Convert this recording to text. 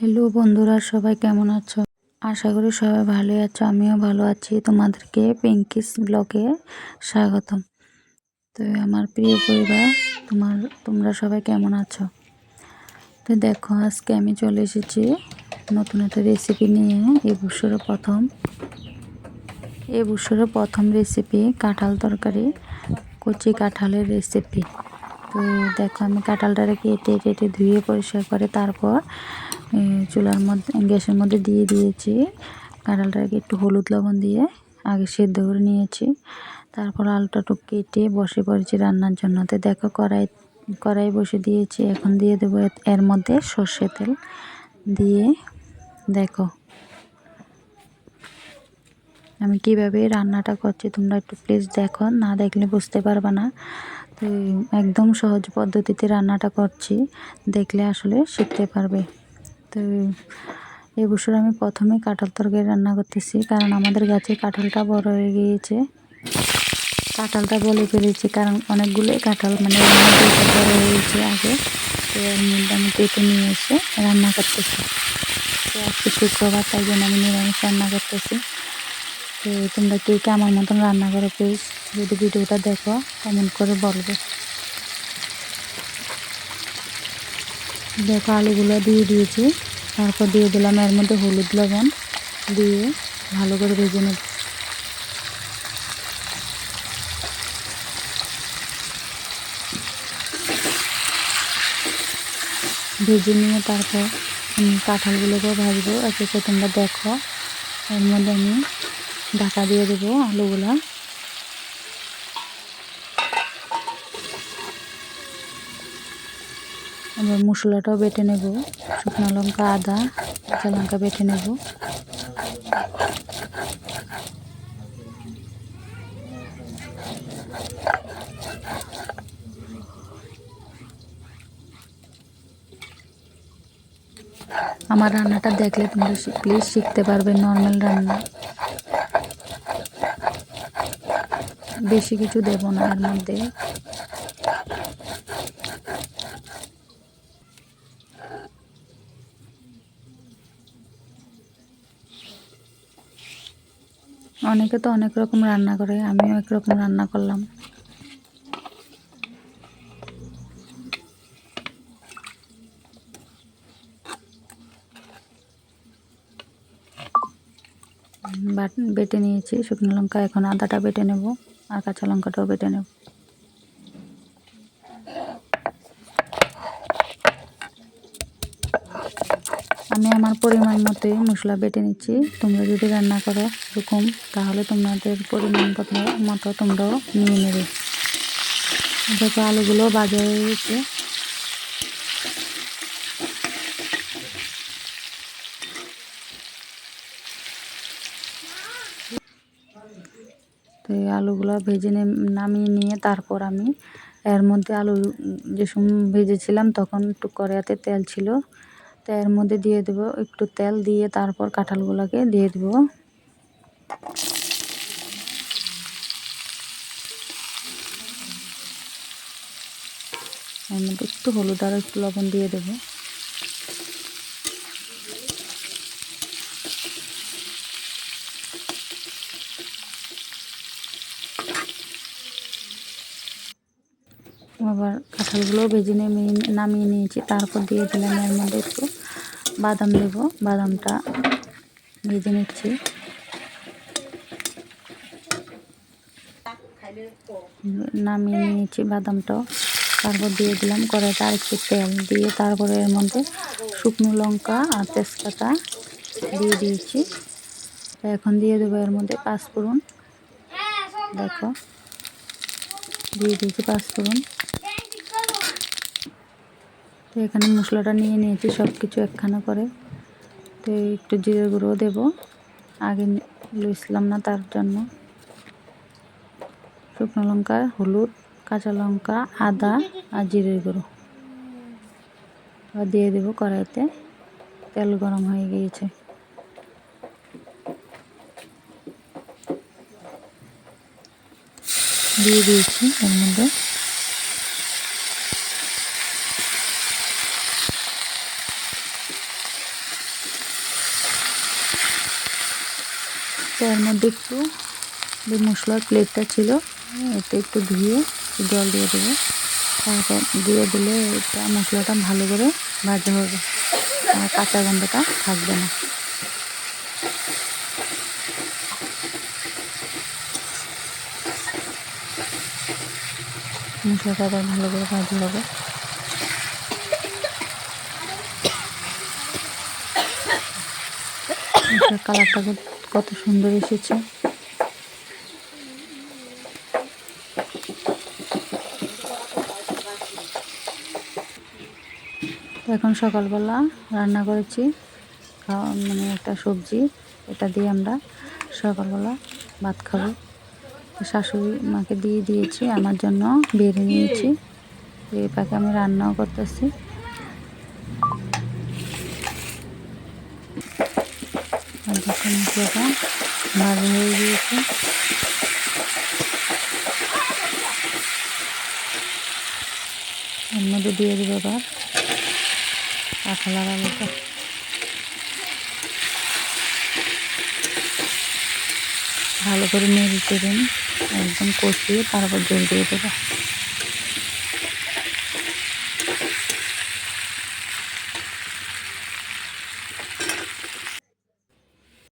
Hello বন্ধুরা, সবাই কেমন আছো? আশা করি সবাই ভালোই আছো, আমিও ভালো আছি। তোমাদেরকে পিঙ্কিস ব্লগে স্বাগতম। তো আমার প্রিয় পরিবার, তোমার, তোমরা সবাই কেমন আছো? তো দেখো, আজকে আমি চলে এসেছি নতুন একটা রেসিপি নিয়ে এ বছরের প্রথম। এ বছরের প্রথম রেসিপি কাঁঠাল তরকারি, কচি কাঁঠালের রেসিপি তো দেখো, আমি কাঁঠালটাকে কেটে কেটে ধুয়ে, পরিষ্কার করে তারপর চুলার মধ্যে, গ্যাসের মধ্যে দিয়ে দিয়েছি। কাঁঠালটাকে একটু হলুদ লবণ দিয়ে আগে সেদ্ধ করে নিয়েছি। তারপর আলুটা কেটে বসে পড়েছি রান্নার জন্য। তো দেখো, কড়াই কড়াই বসে দিয়েছি। এখন দিয়ে দেবো এর মধ্যে সর্ষে তেল দিয়ে। দেখো, আমি কীভাবে রান্নাটা করছি তোমরা একটু প্লিজ দেখো। না দেখলে বুঝতে পারবে না। তো একদম সহজ পদ্ধতিতে রান্নাটা করছি। দেখলে আসলে শিখতে পারবে। তো এবছর আমি প্রথমে কাঁঠাল তরকারি রান্না করতেছি, কারণ আমাদের গাছে কাঁঠালটা বড় হয়ে গিয়েছে। কাঁঠালটা বলে ফেলেছি, কারণ অনেকগুলোই কাঁঠাল মানে বড় হয়েছে আগে। তো আমি কেটে নিয়ে এসে রান্না করতেছি। তো আজকে শুক্রবার, তাই জন্য আমি নিরামিষ রান্না করতেছি। তো তোমরা কে কে আমার মতন রান্না করো প্লিজ যদি ভিডিওটা দেখো কমেন্ট করে বলবে। দেখো, আলুগুলো দিয়ে দিয়েছি। তারপর দিয়ে দিলাম এর মধ্যে হলুদ লবণ দিয়ে ভালো করে ভেজে নেব। ভেজে নিয়ে তারপর কাঁঠালগুলোকেও ভাজবো। একে তোমরা দেখো। এর মধ্যে আমি ঢাকা দিয়ে দেবো আলুগুলা। এবার মশলাটাও বেটে নেব। শুকনো লঙ্কা, আদা, কাঁচা লঙ্কা বেটে নেব। আমার রান্নাটা দেখলে তোমরা প্লিজ শিখতে পারবে নর্মাল রান্না। বেশি কিছু দেব না এর মধ্যে। অনেকে তো অনেক রকম রান্না করে, আমিও একরকম রান্না করলাম। বেটে নিয়েছি শুকনো লঙ্কা, এখন আদাটা বেটে নেব, আর কাঁচা লঙ্কাটাও বেটে নেব। আমি আমার পরিমাণ মতোই মশলা বেটে নিচ্ছি। তোমরা যদি রান্না করো এরকম, তাহলে তোমাদের পরিমাণ মতো তোমরাও নিয়ে নেবে। দেখো আলুগুলো বাজা হয়ে গেছে। তো এই আলুগুলো ভেজে নামিয়ে নিয়ে তারপর আমি এর মধ্যে আলু যে ভেজেছিলাম তখন একটু কড়াইতে তেল ছিল। এর মধ্যে দিয়ে দেবো একটু তেল দিয়ে তারপর কাঁঠালগুলোকে দিয়ে দেবো। এর মধ্যে একটু হলুদ আর একটু লবণ দিয়ে দেবো। আবার কাঁঠালগুলো ভেজে নেমে নামিয়ে নিয়েছি। তারপর দিয়ে দিলাম এর মধ্যে একটু বাদাম দেব। বাদামটা ভেজে নিচ্ছি। নামিয়ে নিয়েছি বাদামটাও। তারপর দিয়ে দিলাম কড়াইতে আরেকটু তেল। দিয়ে তারপরে এর মধ্যে শুকনো লঙ্কা আর তেজপাতা দিয়ে দিয়েছি। এখন দিয়ে দেবো এর মধ্যে পাঁচ পাঁচফোড়ন। দেখো। দিয়ে দিয়েছি পাঁচফোড়ন তো এখানে মশলাটা নিয়ে নিয়েছি সব কিছু একখানা করে। তো একটু জিরে গুঁড়ো দেবো। আগে লুইছিলাম না তার জন্য। শুকনো লঙ্কা, হলুদ, কাঁচা লঙ্কা, আদা আর জিরের গুঁড়ো। দিয়ে দেবো কড়াইতে। তেল গরম হয়ে গিয়েছে। দিয়ে দিয়েছি এর মধ্যে। তার এর মধ্যে একটু যে মশলার প্লেটটা ছিল এটা একটু ধুয়ে জল দিয়ে দেবো। তারপর দিয়ে দিলে এটা মশলাটা ভালো করে ভাজা হবে। আর কাঁচা গন্ধটা থাকবে না। মশলাটা আবার ভালো করে ভাজা হবে কালারটা কত সুন্দর এসেছে। এখন সকালবেলা রান্না করেছি মানে একটা সবজি, এটা দিয়ে আমরা সকালবেলা ভাত খাব। শাশুড়ি মাকে দিয়ে দিয়েছি, আমার জন্য বেড়ে নিয়েছি। এই পাকে আমি রান্নাও করতেছি। ভালো হয়ে গিয়েছে। এর মধ্যে দিয়ে দেবো এবার কাঁঠালার আলুটা। ভালো করে নেড়ে চেড়ে একদম কষিয়ে তারপর জল দিয়ে দেবো।